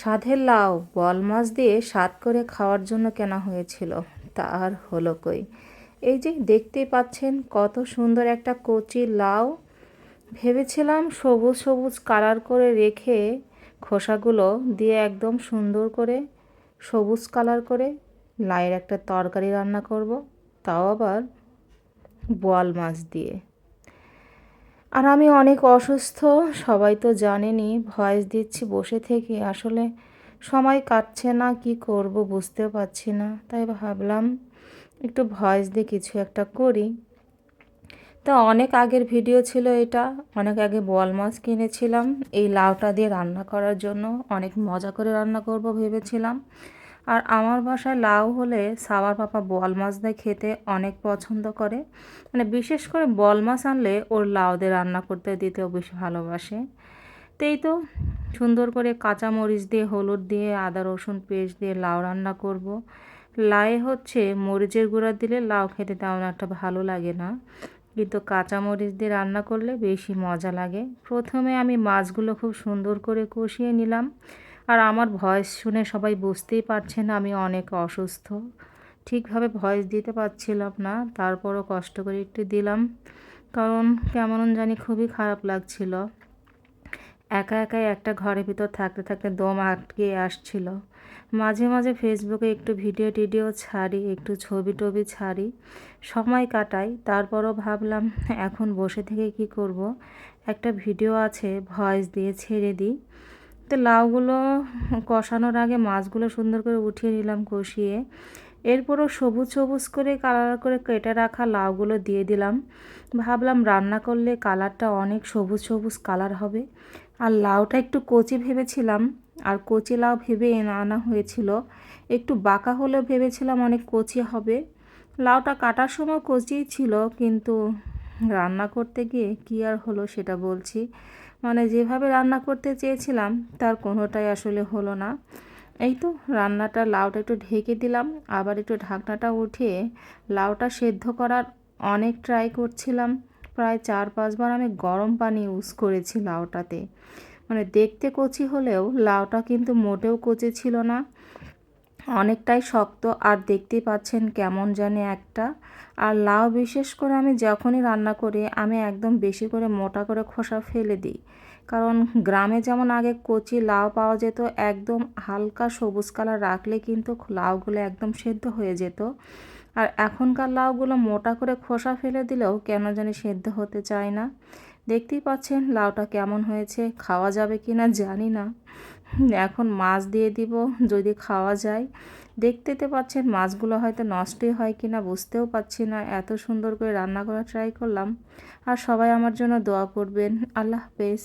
সাধের লাউ বল মাছ দিয়ে স্বাদ করে খাওয়ার জন্য কেনা হয়েছিল। তা আর হলো কই? এই যে দেখতেই পাচ্ছেন কত সুন্দর একটা কচি লাউ। ভেবেছিলাম সবুজ সবুজ কালার করে রেখে খোসাগুলো দিয়ে একদম সুন্দর করে সবুজ কালার করে লাইয়ের একটা তরকারি রান্না করব, তাও আবার বোয়াল মাছ দিয়ে। আর আমি অনেক অসুস্থ, সবাই তো জানেনি, ভয়েস দিচ্ছি বসে থেকে, আসলে সময় কাটছে না, কি করব বুঝতে পারছি না, তাই ভাবলাম একটু ভয়েস দিয়ে কিছু একটা করি। তা অনেক আগের ভিডিও ছিল এটা, অনেক আগে বোয়াল মাছ কিনেছিলাম, এই লাউটা দিয়ে রান্না করার জন্য অনেক মজা করে রান্না করব ভেবেছিলাম। আর আমার বাসায় লাউ হলে সাবার পাপা বল মাছ দিয়ে খেতে অনেক পছন্দ করে। মানে বিশেষ করে বল মাছ আনলে ওর লাউ দিয়ে রান্না করতে দিতেও বেশি ভালোবাসে। তো এই তো সুন্দর করে কাঁচা মরিচ দিয়ে, হলুদ দিয়ে, আদা, রসুন পেস্ট দিয়ে লাউ রান্না করব। লাই হচ্ছে মরিচের গুঁড়া দিলে লাউ খেতে তেমন একটা ভালো লাগে না। কিন্তু কাঁচা মরিচ দিয়ে রান্না করলে বেশি মজা লাগে। প্রথমে আমি মাছগুলো খুব সুন্দর করে কষিয়ে নিলাম। আর আমার ভয়েস শুনে সবাই বুঝতেই পারছেন আমি অনেক অসুস্থ। ঠিকভাবে ভয়েস দিতে পারছিলাম না, তারপরও কষ্ট করে একটু দিলাম। কারণ কেমন জানি খুবই খারাপ লাগছিল। একা একাই একটা ঘরের ভিতর থাকতে থাকতে দম আটকে আসছিল। মাঝে মাঝে ফেসবুকে একটু ভিডিও টিডিও ছাড়ি, একটু ছবি টবি ছাড়ি, সময় কাটাই, তারপরও ভাবলাম এখন বসে থেকে কি করব? একটা ভিডিও আছে, ভয়েস দিয়ে ছেড়ে দিই। তো লাউগুলো কষানোর আগে মাছগুলো সুন্দর করে উঠিয়ে নিলাম কষিয়ে। এরপরও সবুজ সবুজ করে কালার করে কেটে রাখা লাউগুলো দিয়ে দিলাম। ভাবলাম রান্না করলে কালারটা অনেক সবুজ সবুজ কালার হবে। আর লাউটা একটু কচি ভেবেছিলাম, আর কচি লাউ ভেবে আনা হয়েছিল। একটু বাঁকা হলেও ভেবেছিলাম অনেক কচি হবে। লাউটা কাটার সময় কচি ছিল, কিন্তু রান্না করতে গিয়ে কী আর হলো সেটা বলছি। মানে যেভাবে রান্না করতে চেয়েছিলাম, তার কোনোটাই আসলে হলো না। এই তো রান্নাটা লাউটা একটু ঢেকে দিলাম, আবার একটু ঢাকনাটা উঠিয়ে লাউটা সেদ্ধ করার অনেক ট্রাই করছিলাম। প্রায় চার পাঁচবার আমি গরম পানি ইউজ করেছি লাউটাতে। মানে দেখতে কচি হলেও লাউটা কিন্তু মোটেও কচি ছিল না। অনেকটাই শক্ত আর দেখতেই পাচ্ছেন কেমন জানে একটা। আর লাউ বিশেষ করে আমি যখনই রান্না করি, আমি একদম বেশি করে মোটা করে খোসা ফেলে দিই। কারণ গ্রামে যেমন আগে কচি লাউ পাওয়া যেত, একদম হালকা সবুজ কালার রাখলে কিন্তু লাউগুলো একদম সেদ্ধ হয়ে যেত। আর এখনকার লাউগুলো মোটা করে খোসা ফেলে দিলেও কেন জানি সেদ্ধ হতে চায় না। দেখতেই পাচ্ছেন লাউটা কেমন হয়েছে, খাওয়া যাবে কি না জানি না। এখন মাছ দিয়ে দিব, যদি খাওয়া যায়। দেখতে তো পাচ্ছেন, মাছগুলো হয়তো নষ্টই হয় কি না বুঝতেও পাচ্ছি না। এত সুন্দর করে রান্না করা ট্রাই করলাম। আর সবাই আমার জন্য দোয়া করবেন। আল্লাহ হাফেজ।